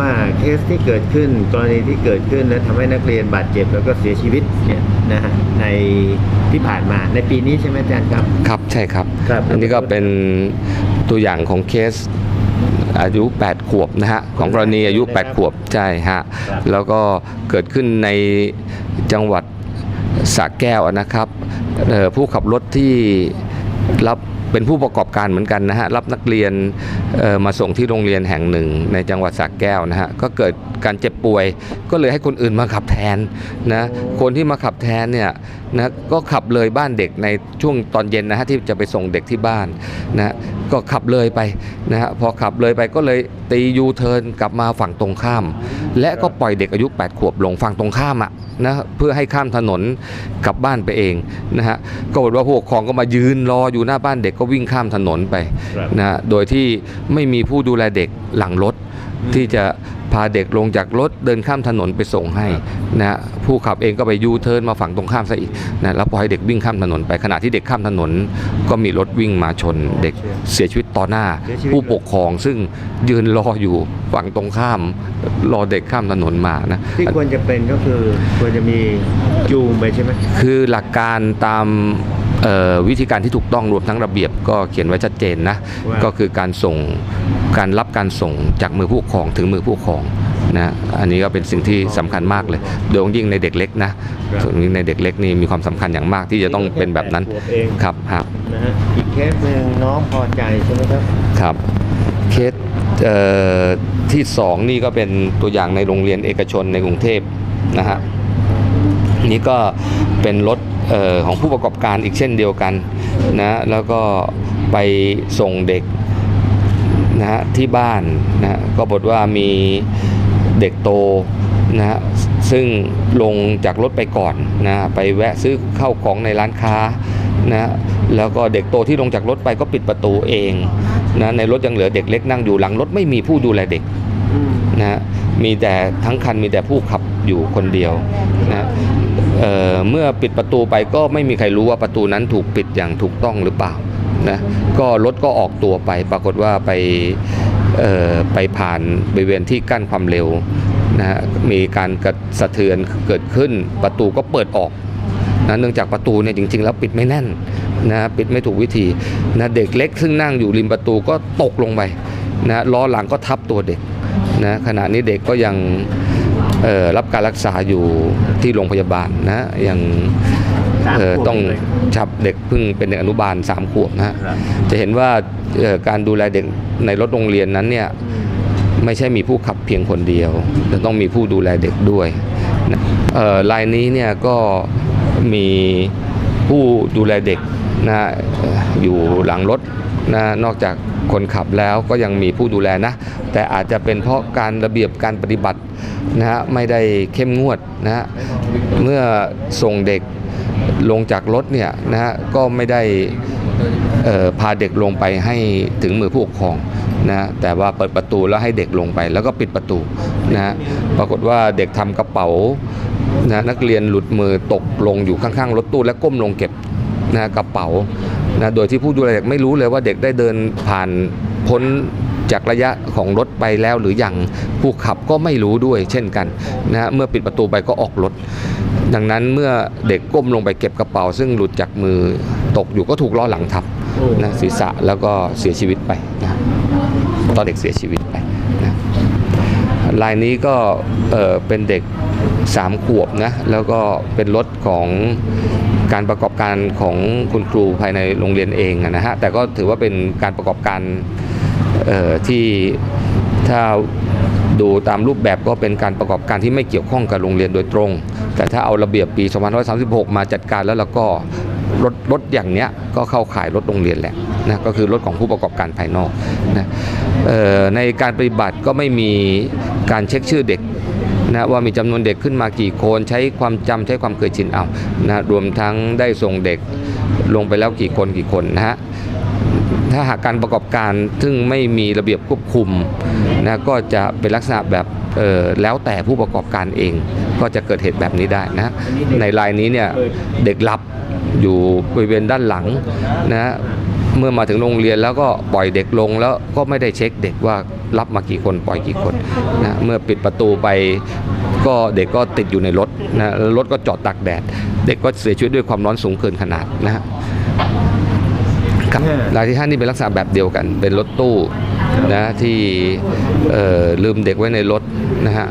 ว่าเคสที่เกิดขึ้นกรณีที่เกิดขึ้นและทำให้นักเรียนบาดเจ็บแล้วก็เสียชีวิตเนี่ยนะฮะในที่ผ่านมาในปีนี้ใช่ไหมอาจารย์ครับ ครับใช่ครับ ครับอันนี้ก็เป็นตัวอย่างของเคสอายุ 8 ขวบนะฮะของกรณีอายุ 8 ขวบใช่ฮะครับแล้วก็เกิดขึ้นในจังหวัดสระแก้วนะครับเอ่อผู้ขับรถที่รับเป็นผู้ประกอบการเหมือนกันนะฮะรับนักเรียนเอ่อ มาส่งที่โรงเรียนแห่งหนึ่งในจังหวัดสระแก้วนะฮะก็เกิดการเจ็บป่วยก็เลยให้คนอื่นมาขับแทนนะคนที่มาขับแทนเนี่ยนะก็ขับเลยบ้านเด็กในช่วงตอนเย็นนะฮะที่จะไปส่งเด็กที่บ้านนะก็ขับเลยไปนะฮะพอขับเลยไปก็เลยตียูเทิร์นกลับมาฝั่งตรงข้าม และก็ปล่อยเด็กอายุ 8 ขวบลงฝั่งตรงข้ามอะนะเพื่อให้ข้ามถนนกลับบ้านไปเองนะฮะก็บอกว่าผู้ปกครองก็มายืนรออยู่หน้าบ้านเด็กก็วิ่งข้ามถนนไปนะฮะโดยที่ไม่มีผู้ดูแลเด็กหลังรถที่จะพาเด็กลงจากรถเดินข้ามถนนไปส่งให้นะฮะผู้ขับเองก็ไปยูเทิร์นมาฝั่งตรงข้ามซะอีกนะแล้วปล่อยให้เด็กวิ่งข้ามถนนไปขณะที่เด็กข้ามถนน ก็มีรถวิ่งมาชน เด็กเสียชีวิตต่อหน้าเสียชีวิตผู้ปกครองซึ่งยืนรออยู่ฝั่งตรงข้าม รอเด็กข้ามถนนมานะที่ควรจะเป็นก็คือควรจะมีจูงไปใช่ไหมคือหลักการตามเอ่อ วิธีการที่ถูกต้องรวมทั้งระเบียบก็เขียนไว้ชัดเจนนะว่าก็คือการส่งการรับการส่งจากมือผู้ปกครองถึงมือผู้ปกครองนะอันนี้ก็เป็นสิ่งที่สำคัญมากเลย โดยเฉพาะยิ่งในเด็กเล็กนะส่วนนี้ในเด็กเล็กนี่มีความสำคัญอย่างมากที่จะต้องเป็นแบบนั้นขวบเองครับครับนะฮะอีกเคสหนึ่งน้องพอใจใช่ไหมครับครับเคสเอ่อที่สองนี่ก็เป็นตัวอย่างในโรงเรียนเอกชนในกรุงเทพนะฮะนี่ก็เป็นรถเอ่อ ของผู้ประกอบการอีกเช่นเดียวกันนะแล้วก็ไปส่งเด็กนะฮะที่บ้านนะฮะก็บอกว่ามีเด็กโตนะฮะซึ่งลงจากรถไปก่อนนะไปแวะซื้อข้าวของในร้านค้านะแล้วก็เด็กโตที่ลงจากรถไปก็ปิดประตูเองนะในรถยังเหลือเด็กเล็กนั่งอยู่หลังรถไม่มีผู้ดูแลเด็กนะฮะมีแต่ทั้งคันมีแต่ผู้ขับอยู่คนเดียวนะ เเมื่อปิดประตูไปก็ไม่มีใครรู้ว่าประตูนั้นถูกปิดอย่างถูกต้องหรือเปล่านะก็รถก็ออกตัวไปปรากฏว่าไปไปผ่านบริเวณที่กั้นความเร็วนะฮะมีการกระสะเทือนเกิดขึ้นประตูก็เปิดออกนะเนื่องจากประตูเนี่ยจริง ๆ แล้วปิดไม่แน่นนะปิดไม่ถูกวิธีนะเด็กเล็กซึ่งนั่งอยู่ริมประตูก็ตกลงไปนะล้อหลังก็ทับตัวเด็กนะขณะนี้เด็กก็ยัง รับการรักษาอยู่ที่โรงพยาบาลนะยังสามเอ่อขวบต้องเลยชับเด็กเพิ่งเป็นเด็กอนุบาลสามขวบนะฮะครับจะเห็นว่าเอ่อการดูแลเด็กในรถโรงเรียนนั้นเนี่ยไม่ใช่มีผู้ขับเพียงคนเดียวจะต้องมีผู้ดูแลเด็กด้วยนะเอ่อรายนี้เนี่ยก็มีผู้ดูแลเด็กนะเอ่ออยู่หลังรถ นะนอกจากคนขับแล้วก็ยังมีผู้ดูแลนะ แต่อาจจะเป็นเพราะการระเบียบการปฏิบัตินะฮะไม่ได้เข้มงวดนะฮะเมื่อส่งเด็กลงจากรถเนี่ยนะฮะก็ไม่ได้พาเด็กลงไปให้ถึงมือผู้ปกครองนะฮะแต่ว่าเปิดประตูแล้วให้เด็กลงไป แล้วก็ปิดประตูนะฮะปรากฏว่าเด็กทำกระเป๋านะนักเรียนหลุดมือตกลงอยู่ข้างๆรถตู้และก้มลงเก็บนะกระเป๋า นะโดยที่ผู้ดูแลเด็กไม่รู้เลยว่าเด็กได้เดินผ่านพ้นจากระยะของรถไปแล้วหรือยังผู้ขับก็ไม่รู้ด้วยเช่นกันนะฮะเมื่อปิดประตูไปก็ออกรถ ดังนั้นเมื่อเด็กก้มลงไปเก็บกระเป๋า ซึ่งหลุดจากมือตกอยู่ก็ถูกล้อหลังทับนะศีรษะแล้วก็เสียชีวิตไปนะตอนเด็กเสียชีวิตไปนะลายนี้ก็เอ่อเป็นเด็ก สามขวบนะแล้วก็เป็นรถของการประกอบการของคุณครูภายในโรงเรียนเองนะฮะแต่ก็ถือว่าเป็นการประกอบการที่ถ้าดูตามรูปแบบก็เป็นการประกอบการที่ไม่เกี่ยวข้องกับโรงเรียนโดยตรง แต่ถ้าเอาระเบียบปี 2536 มาจัดการแล้วเราก็รถรถอย่างเนี้ยก็เข้าข่ายรถโรงเรียนแหละนะก็คือรถของผู้ประกอบการภายนอกนะในการปฏิบัติก็ไม่มีการเช็คชื่อเด็ก นะว่ามีจำนวนเด็กขึ้นมากี่คนใช้ความจำใช้ความเคยชินเอานะรวมทั้งได้ส่งเด็กลงไปแล้วกี่คนกี่คนนะฮะถ้าหากการประกอบการซึ่งไม่มีระเบียบควบคุมนะก็จะเป็นลักษณะแบบแล้วแต่ผู้ประกอบการเอง ก็จะเกิดเหตุแบบนี้ได้นะในรายนี้เนี่ยเด็กหลับ อยู่บริเวณด้านหลังนะเมื่อมาถึงโรงเรียนแล้วก็ปล่อยเด็กลงแล้วก็ไม่ได้เช็คเด็กว่ารับมากี่คนปล่อยกี่คนนะเมื่อปิดประตูไปก็เด็กก็ติดอยู่ในรถนะแล้วรถก็จอดตากแดด เด็กก็เสียชีวิตด้วยความร้อนสูงเกินขนาดนะฮะครับรายที่ห้านี่เป็นลักษณะแบบเดียวกัน เป็นรถตู้นะที่เอ่อลืมเด็กไว้ในรถนะฮะ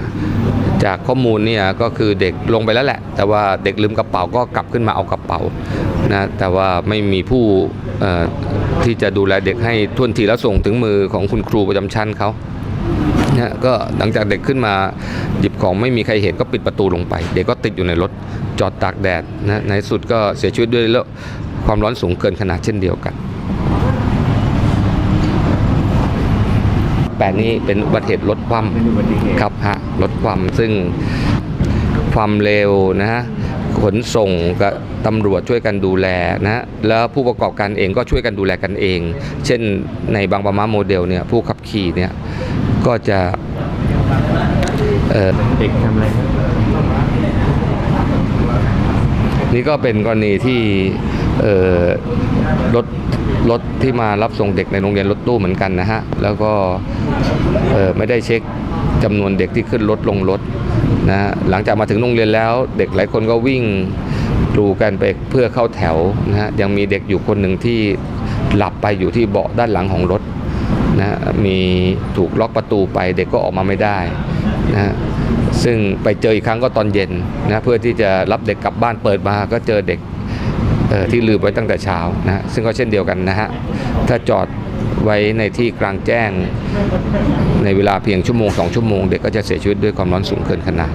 จากข้อมูลเนี่ยก็คือเด็กลงไปแล้วแหละ แต่ว่าเด็กลืมกระเป๋าก็กลับขึ้นมาเอากระเป๋านะแต่ว่าไม่มีผู้ที่จะดูแลเด็กให้ท่วนทีแล้วส่งถึงมือของคุณครูประจำชั้นเขานะฮะก็หลังจากเด็กขึ้นมาหยิบของไม่มีใครเห็นก็ปิดประตูลงไป เด็กก็ติดอยู่ในรถจอดตากแดดนะในสุดก็เสียชีวิตด้วยความร้อนสูงเกินขนาดเช่นเดียวกัน แปดนี้เป็นอุบัติเหตุรถคว่เป็นอุบัติเหตุำครับฮะรถคว่ำซึ่งความเร็วนะฮะขนส่งกับตำรวจช่วยกันดูแลนะฮะแล้วผู้ประกอบการเองก็ช่วยกันดูแลกันเอง เช่นในบางปะมาโมเดลเนี่ยผู้ขับขี่เนี่ยก็จะเอ่อเด็กทำอะไรครับนี่ก็เป็นกรณีที่เอ่อ รถรถที่มารับส่งเด็กในโรงเรียนรถตู้เหมือนกันนะฮะ แล้วก็ไม่ได้เช็คจำนวนเด็กที่ขึ้นรถลงรถนะฮะหลังจากมาถึงโรงเรียนแล้ว เด็กหลายคนก็วิ่งกรูกันไปเพื่อเข้าแถวนะฮะยังมีเด็กอยู่คนหนึ่งที่หลับไปอยู่ที่เบาะด้านหลังของรถนะมีถูกล็อกประตูไปเด็กก็ออกมาไม่ได้นะฮะซึ่งไปเจออีกครั้งก็ตอนเย็นนะเพื่อที่จะรับเด็กกลับบ้านเปิดมาก็เจอเด็ก ที่ลืมไว้ตั้งแต่เช้านะฮะซึ่งก็เช่นเดียวกันนะฮะถ้าจอดไว้ในที่กลางแจ้งในเวลาเพียงชั่วโมงสองชั่วโมง เด็กก็จะเสียชีวิตด้วยความร้อนสูงเกินขนาด